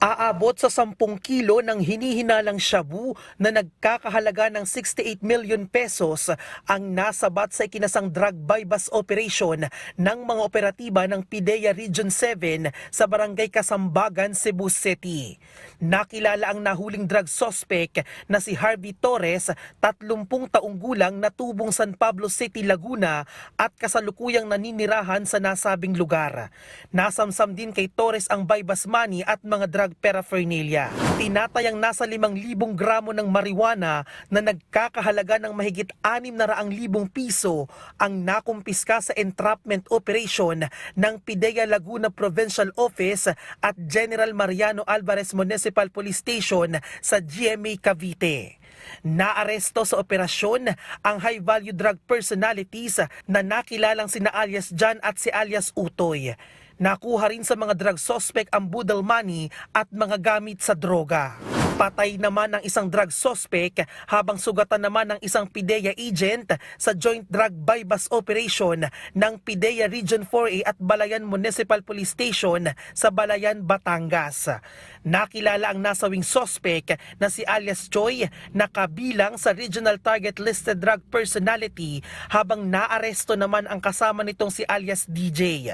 Aabot sa 10 kilo ng hinihinalang shabu na nagkakahalaga ng 68 million pesos ang nasabat sa ikinasang drug buy-bust operation ng mga operatiba ng PIDEA Region 7 sa Barangay Kasambagan, Cebu City. Nakilala ang nahuling drug suspect na si Harvey Torres, 30 taong gulang na tubong San Pablo City, Laguna at kasalukuyang naninirahan sa nasabing lugar. Nasamsam din kay Torres ang buy-bust money at mga drug paraphernalia. Tinatayang nasa 5,000 gramo ng marijuana na nagkakahalaga ng mahigit 600,000 piso ang nakumpiska sa entrapment operation ng PIDEA Laguna Provincial Office at General Mariano Alvarez Municipal Police Station sa GMA Cavite. Naaresto sa operasyon ang high-value drug personalities na nakilalang sina alias John at si alias Utoy. Nakuha rin sa mga drug suspect ang budal money at mga gamit sa droga. Patay naman ang isang drug suspect habang sugatan naman ng isang PIDEA agent sa joint drug buy-bust operation ng PIDEA Region 4A at Balayan Municipal Police Station sa Balayan, Batangas. Nakilala ang nasawing suspect na si alias Choi na kabilang sa Regional Target Listed Drug Personality habang naaresto naman ang kasama nitong si alias DJ.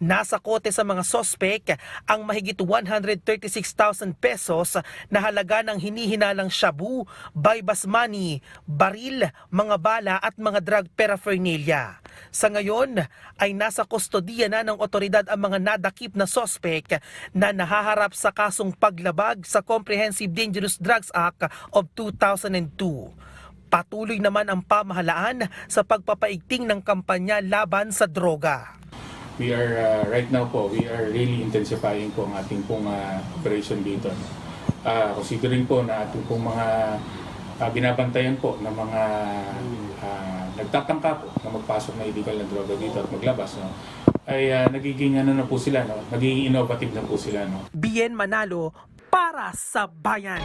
Nasa kote sa mga suspect ang mahigit 136,000 pesos na halaga ng hinihinalang shabu, buy-bust money, baril, mga bala at mga drug paraphernalia. Sa ngayon ay nasa kustodiya na ng otoridad ang mga nadakip na suspect na nahaharap sa kasong paglabag sa Comprehensive Dangerous Drugs Act of 2002. Patuloy naman ang pamahalaan sa pagpapaigting ng kampanya laban sa droga. We are uh, right now po, we are really intensifying po ang ating pong uh, operation dito. Uh, considering po na ating pong mga uh, binabantayan po ng mga uh, nagtatangka po na magpasok na illegal na droga dito at maglabas, no? ay uh, nagiging ano na po sila, no? nagiging innovative na po sila. No? Bien Manalo para sa bayan.